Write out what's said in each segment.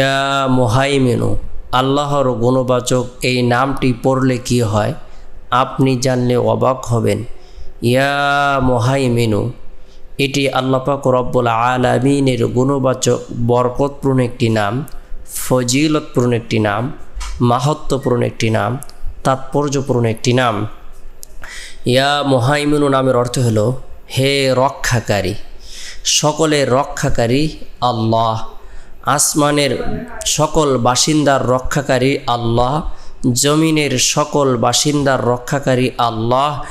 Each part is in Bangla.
ইয়া মোহাইমেনু, আল্লাহর গুণবাচক এই নামটি পড়লে কি হয়? আপনি জানলে অবাক হবেন। ইয়া মোহাইমেনু, এটি আল্লাপাক রব্বুল আলামিনের গুণবাচক, বরকতপূর্ণ একটি নাম, ফজিলতপূর্ণ একটি নাম মাহাত্মপূর্ণ একটি নাম, তাৎপর্যপূর্ণ একটি নাম। ইয়া মোহাইমিনু নামের অর্থ হলো, হে রক্ষাকারী, সকলের রক্ষাকারী আল্লাহ। আসমানের সকল বাসিন্দার রক্ষাকারী আল্লাহ, জমিনের সকল বাসিন্দার রক্ষাকারী আল্লাহ,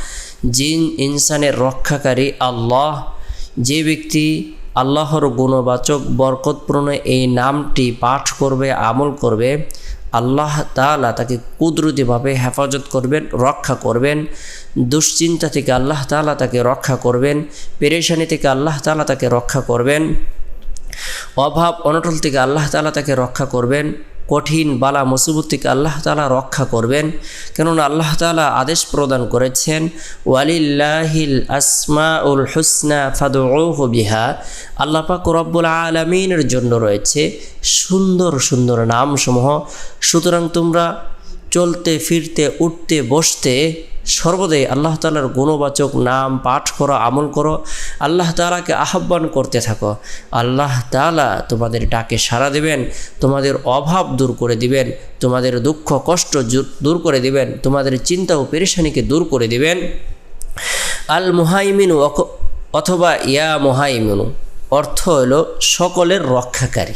জিন ইনসানের রক্ষাকারী আল্লাহ। যে ব্যক্তি আল্লাহর গুণবাচক, বরকতপূর্ণ এই নামটি পাঠ করবে, আমল করবে, আল্লাহ তালা তাকে কুদরতিভাবে হেফাজত করবেন, রক্ষা করবেন। দুশ্চিন্তা থেকে আল্লাহ তালা তাকে রক্ষা করবেন, পেরেশানি থেকে আল্লাহ তালা তাকে রক্ষা করবেন। অভাব অনটল থেকে আল্লাহ তালা তাকে রক্ষা করবেন। কঠিন বালা, মুসিবত থেকে আল্লাহ তালা রক্ষা করবেন। কেননা আল্লাহ তালা আদেশ প্রদান করেছেন, ওয়ালিল্লাহিল আসমা উল হুসনা ফাদুহ বিহা। আল্লাহ পাক রব্বুল আলমিনের জন্য রয়েছে সুন্দর সুন্দর নামসমূহ। সুতরাং তোমরা চলতে, ফিরতে, উঠতে, বসতে সর্বদাই আল্লাহ তালার গুণবাচক নাম পাঠ করো, আমল করো, আল্লাহ তালাকে আহ্বান করতে থাকো। আল্লাহ তালা তোমাদের ডাকে সাড়া দেবেন, তোমাদের অভাব দূর করে দিবেন, তোমাদের দুঃখ, কষ্ট দূর করে দিবেন, তোমাদের চিন্তা ও পেরেশানিকে দূর করে দিবেন। আল মুহাইমিনু অথবা ইয়া মুহাইমিনু, অর্থ হলো সকলের রক্ষাকারী।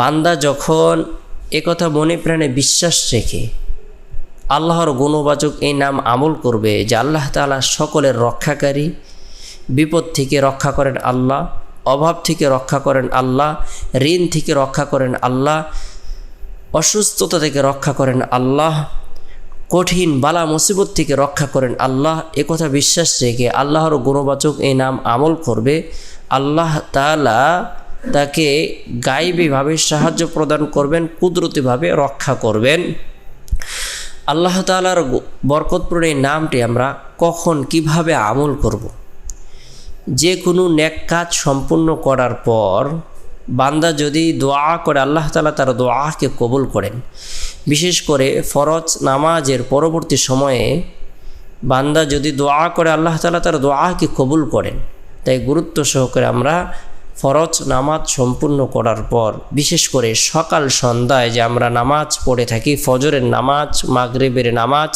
বান্দা যখন একথা মনে প্রাণে বিশ্বাস রেখে আল্লাহর গুণবাচক এই নাম আমল করবে যে আল্লাহ তালা সকলের রক্ষাকারী। বিপদ থেকে রক্ষা করেন আল্লাহ, অভাব থেকে রক্ষা করেন আল্লাহ, ঋণ থেকে রক্ষা করেন আল্লাহ, অসুস্থতা থেকে রক্ষা করেন আল্লাহ, কঠিন বালা মুসিবত থেকে রক্ষা করেন আল্লাহ। একথা বিশ্বাস রেখে আল্লাহর গুণবাচক এই নাম আমল করবে। আল্লাহ তালা তাকে গাইবীভাবে সাহায্য প্রদান করবেন কুদরতিভাবে রক্ষা করবেন। আল্লাহ তালার বরকতপূর্ণ এই নামটি আমরা কখন, কীভাবে আমল করব। যে কোনো ন্যাক কাজ সম্পূর্ণ করার পর বান্দা যদি দোয়া করে, আল্লাহ তালা তার দোয়াকে কবুল করেন। বিশেষ করে ফরজ নামাজের পরবর্তী সময়ে বান্দা যদি দোয়া করে, আল্লাহ তালা তার দোয়াকে কবুল করেন। তাই গুরুত্ব সহকারে আমরা ফরজ নামাজ সম্পূর্ণ করার পর, বিশেষ করে সকাল সন্ধ্যায় যে আমরা নামাজ পড়ে থাকি, ফজরের নামাজ, মাগরেবের নামাজ,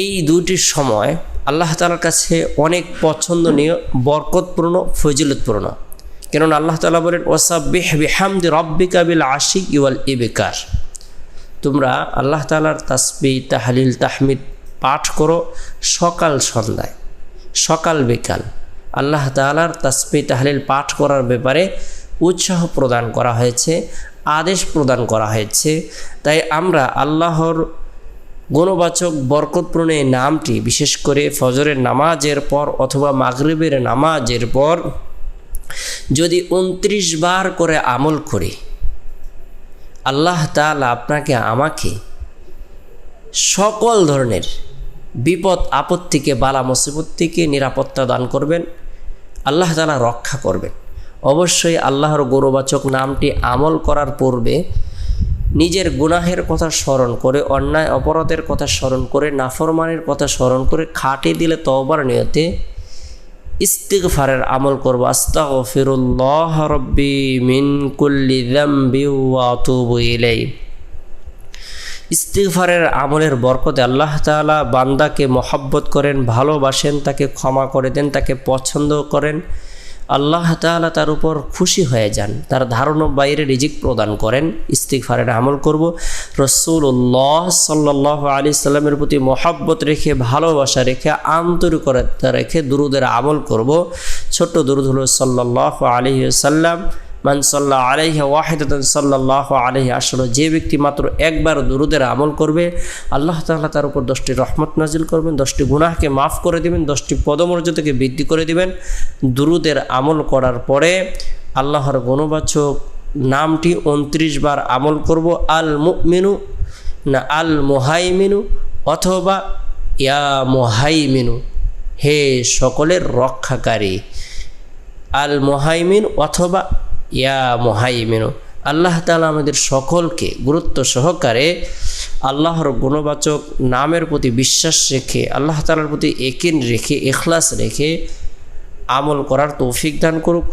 এই দুটির সময় আল্লাহ তালার কাছে অনেক পছন্দনীয়, বরকতপূর্ণ, ফজিলতপূর্ণ। কেননা আল্লাহ তালা বলেন ওসাবিহ বিহামদি রব্বিকা বিল আশিক ইউল ইবেকার। তোমরা আল্লাহ তালার তাসবি, তাহলিল, তাহমিদ পাঠ করো সকাল সন্ধ্যায়, সকাল বিকাল। আল্লাহ তালার তাসবি তাহলিল পাঠ করার ব্যাপারে উৎসাহ প্রদান করা হয়েছে, আদেশ প্রদান করা হয়েছে। তাই আমরা আল্লাহর গুণবাচক, বরকতপূর্ণ নামটি, বিশেষ করে ফজরের নামাজের পর অথবা মাগরিবের নামাজের পর যদি উনত্রিশ বার করে আমল করি, আল্লাহ তালা আপনাকে, আমাকে সকল ধরনের বিপদ, আপদ থেকে, বালা, মুসিবত থেকে নিরাপত্তা দান করবেন। আল্লাহ তালা রক্ষা করবেন অবশ্যই আল্লাহর গৌরবাচক নামটি আমল করার পূর্বে নিজের গুনাহের কথা স্মরণ করে, অন্যায় অপরাধের কথা স্মরণ করে, নাফরমানের কথা স্মরণ করে খাটে দিলে তওবার নিয়তে ইস্তিগফারের আমল করব। ফিরুল্লাহ রব্বি মিন কুল্লি দাম্বি ওয়া ইস্তিগফারের আমলের বরকতে আল্লাহ তাআলা বান্দাকে মহাব্বত করেন, ভালোবাসেন, তাকে ক্ষমা করে দেন, তাকে পছন্দ করেন। আল্লাহ তাআলা তার উপর খুশি হয়ে যান, তার ধারণা বাইরে রিজিক প্রদান করেন। ইস্তিগফারের আমল করব। রসুল্লাহ সাল্লাহ আলি সাল্লামের প্রতি মহাব্বত রেখে, ভালোবাসা রেখে, আন্তরিকতা রেখে দুরুদের আমল করব। ছোট্ট দুরুদ হল সাল্লাহ আলি সাল্লাম মান সাল্লাহ আলহি ওয়াহিদান সাল্লাহ আলহি আসল যে ব্যক্তি মাত্র একবার দুরুদের আমল করবে, আল্লাহ তাআলা তার উপর দশটি রহমত নাজিল করবেন, দশটি গুনাহকে মাফ করে দিবেন, দশটি পদমর্যাদাকে বৃদ্ধি করে দিবেন। দুরুদের আমল করার পরে আল্লাহর গুণবাচক নামটি উনত্রিশ বার আমল করব, আল মুমিনু না আল মোহাইমিনু, অথবা ইয়া মোহাইমিনু, হে সকলের রক্ষাকারী। আল মোহাইমিন অথবা ইয়া মোহাইমেনু, আল্লাহ তালা আমাদের সকলকে গুরুত্ব সহকারে আল্লাহর গুণবাচক নামের প্রতি বিশ্বাস রেখে, আল্লাহ তালার প্রতি একিন রেখে এখলাস রেখে আমল করার তৌফিক দান করুক।